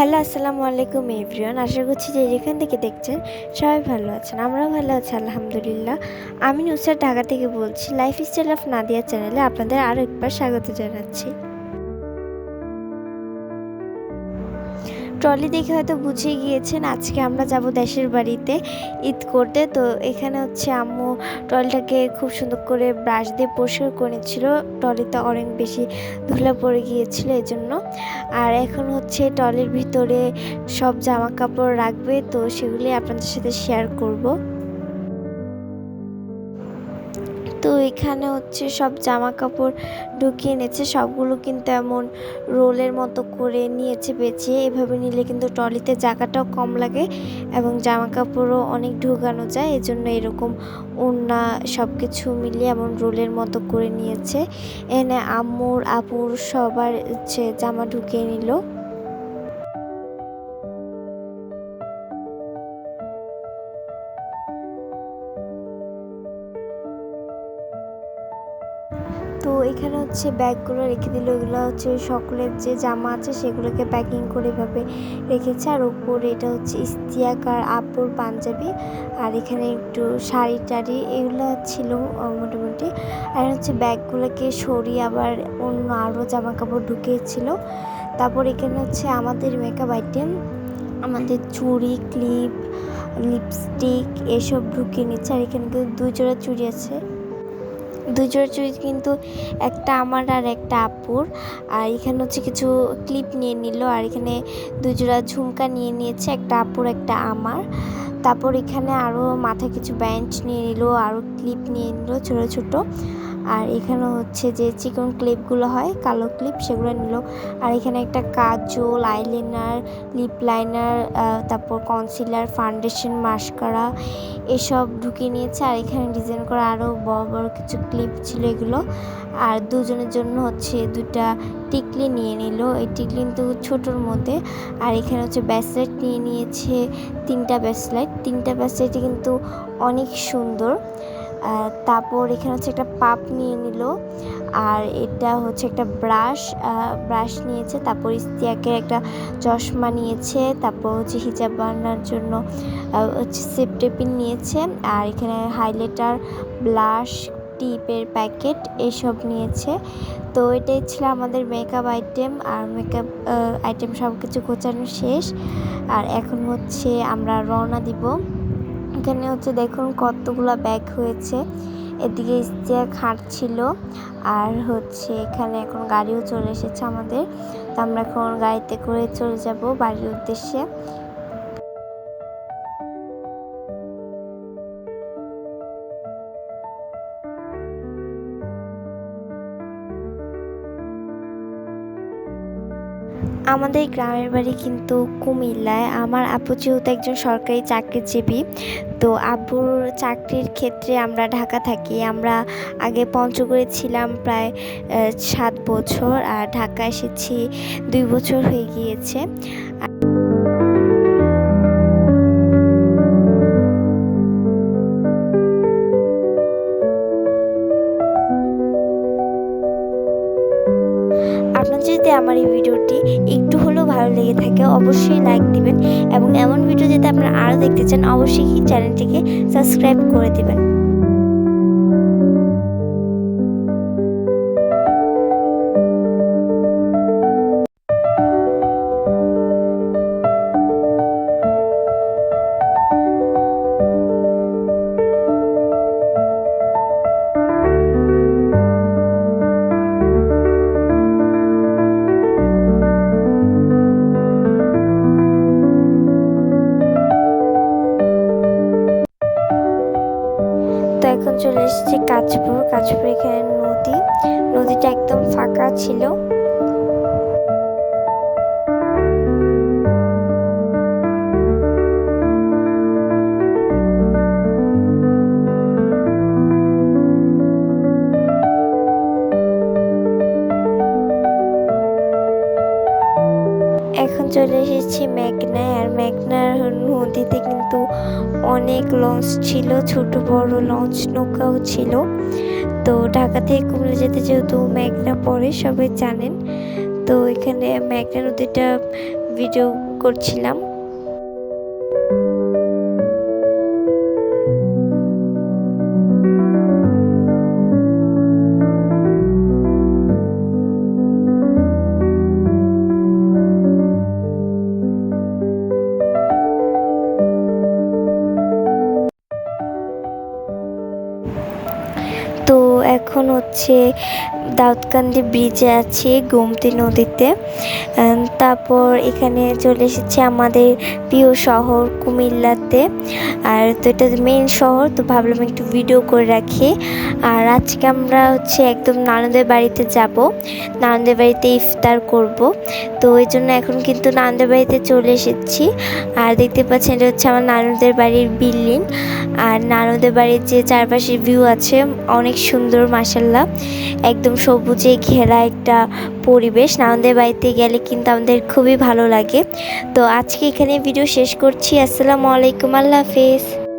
Hello, আসসালামু আলাইকুম everyone. আশা করছি যে যেখান থেকে দেখছেন সবাই ভালো আছেন। আমরাও ভালো আছি, আলহামদুলিল্লাহ। আমি নুসার ঢাকা থেকে বলছি লাইফ স্টাইল অফ নাদিয়া চ্যানেলে আপনাদের আরও একবার স্বাগত জানাচ্ছি। ট্রলি দেখে হয়তো বুঝে গিয়েছেন, আজকে আমরা যাব দেশের বাড়িতে ঈদ করতে। তো এখানে হচ্ছে আম্মু ট্রলিটাকে খুব সুন্দর করে ব্রাশ দিয়ে পরিষ্কার করে ট্রলিতে অনেক বেশি ধুলা পড়ে গিয়েছিল এজন্য। আর এখন হচ্ছে ট্রলির ভিতরে সব জামা কাপড় রাখবে, তো সেগুলি আপনাদের সাথে শেয়ার করব। তো এখানে হচ্ছে সব জামা কাপড় ঢুকিয়ে নিয়েছে সবগুলো কিন্তু এমন রোলের মতো করে নিয়েছে বেছে এভাবে নিলে কিন্তু ট্রলিতে জায়গাটাও কম লাগে এবং জামা কাপড়ও অনেক ঢুকানো যায়। এজন্য এরকম ওড়না সব কিছু মিলিয়ে এমন রোলের মতো করে নিয়েছে। এনে আম্মুর, আপুর সবার হচ্ছে জামা ঢুকিয়ে নিল। এখানে হচ্ছে ব্যাগগুলো রেখে দিল। এগুলো হচ্ছে সকলের যে জামা আছে সেগুলোকে প্যাকিং করে এভাবে রেখেছে। আর ওপরে এটা হচ্ছে ইস্তিয়াক আর আপুর পাঞ্জাবি। আর এখানে একটু শাড়ি টাড়ি এগুলো ছিল মোটামুটি। আর হচ্ছে ব্যাগগুলোকে সরিয়ে আবার অন্য আরও জামা কাপড় ঢুকিয়েছিল। তারপর এখানে হচ্ছে আমাদের মেকআপ আইটেম আমাদের চুড়ি ক্লিপ লিপস্টিক এসব ঢুকিয়ে নিচ্ছে। আর এখানে কিন্তু দুই জোড়া চুড়ি আছে। জোড়া চুড়ি কিন্তু একটা আমার আর একটা আপুর। আর এখানে হচ্ছে কিছু ক্লিপ নিয়ে নিল, আর এখানে দুই জোড়া ঝুমকা নিয়ে নিয়েছে, একটা আপুর, একটা আমার। তারপর এখানে আরও মাথায় কিছু ব্যাঞ্চ নিয়ে নিল আরও ক্লিপ নিয়ে নিল ছোটো ছোটো। আর এখানে হচ্ছে যে চিকন ক্লিপগুলো হয়, কালো ক্লিপ সেগুলো নিল। আর এখানে একটা কাজল, আইলাইনার, লিপ লাইনার তারপর কনসিলার ফাউন্ডেশন মাস্কারা এসব ঢুকিয়ে নিয়েছে। আর এখানে ডিজাইন করা আরও বড় বড় কিছু ক্লিপ ছিল এগুলো। আর দুজনের জন্য হচ্ছে দুটা টিকলি নিয়ে নিল। এই টিকলি কিন্তু ছোটোর মধ্যে। আর এখানে হচ্ছে ব্যাসলেট নিয়ে নিয়েছে তিনটা ব্যাসলেট তিনটা ব্যাসলেটই কিন্তু অনেক সুন্দর। তারপর এখানে হচ্ছে একটা পাপ নিয়ে নিল। আর এটা হচ্ছে একটা ব্রাশ ব্রাশ নিয়েছে, তারপর ইস্তিয়াকের একটা চশমা নিয়েছে, তারপর হচ্ছে হিজাব বানানোর জন্য হচ্ছে সেপটেপিন নিয়েছে, আর এখানে হাইলাইটার, ব্লাশ, টিপের প্যাকেট এসব নিয়েছে। তো এটাই ছিল আমাদের মেকআপ আইটেম আর মেকআপ আইটেম সব কিছু গোছানো শেষ। আর এখন হচ্ছে আমরা রওনা দিব। এখানে হচ্ছে দেখুন কতগুলো ব্যাগ হয়েছে। এদিকে ইস্তিয়া খাট ছিল, আর হচ্ছে এখানে এখন গাড়িও চলে এসেছে আমাদের। তো আমরা এখন গাড়িতে করে চলে যাব বাড়ির উদ্দেশ্যে। আমাদের গ্রামের বাড়ি কিন্তু কুমিল্লায়। আমার আপু যেহেতু একজন সরকারি চাকরিজীবী, তো আব্বুর চাকরির ক্ষেত্রে আমরা ঢাকা থাকি। আমরা আগে পঞ্চগড়ে ছিলাম প্রায় সাত বছর, আর ঢাকা এসেছি দুই বছর হয়ে গিয়েছে। আমার এই ভিডিওটি একটু হলেও ভালো লেগে থাকে, অবশ্যই লাইক দিবেন এবং এমন ভিডিও যদি আপনারা আরও দেখতে চান, অবশ্যই চ্যানেলটিকে সাবস্ক্রাইব করে দিবেন। চলে এসেছি কাঁচপুর। কাঁচপুর এখানে নদী। নদীটা একদম ফাঁকা ছিল। চলে এসেছি মেঘনায়, আর মেঘনার নদীতে কিন্তু অনেক লঞ্চ ছিল, ছোট বড় লঞ্চ নৌকাও ছিল। তো ঢাকা থেকে কুমিল্লা যেতে যেহেতু মেঘনা পরে, সবাই জানেন। তো এখানে মেঘনা নদীটা ভিডিও করছিলাম। এখন হচ্ছে দাউদকান্দি ব্রিজে আছি, গোমতী নদীতে। তারপর এখানে চলে এসেছি আমাদের প্রিয় শহর কুমিল্লাতে। আর তো এটা মেন শহর, তো ভাবলাম একটু ভিডিও করে রাখি। আর আজকে আমরা হচ্ছে একদম নানদের বাড়িতে যাব। নানদের বাড়িতে ইফতার করব। তো ওই জন্য এখন কিন্তু নানদের বাড়িতে চলে এসেছি। আর দেখতে পাচ্ছেন এটা হচ্ছে আমার নানুদের বাড়ির বিল্ডিং আর নানুদের বাড়ির যে চারপাশের ভিউ আছে, অনেক সুন্দর মাসাল্লাহ একদম সবুজে ঘেরা একটা পরিবেশ। নানদের বাড়িতে গেলে কিন্তু আমাদের খুবই ভালো লাগে। তো আজকে এখানে ভিডিও শেষ করছি। আসসালামু আলাইকুম। আল্লাহ হাফেজ।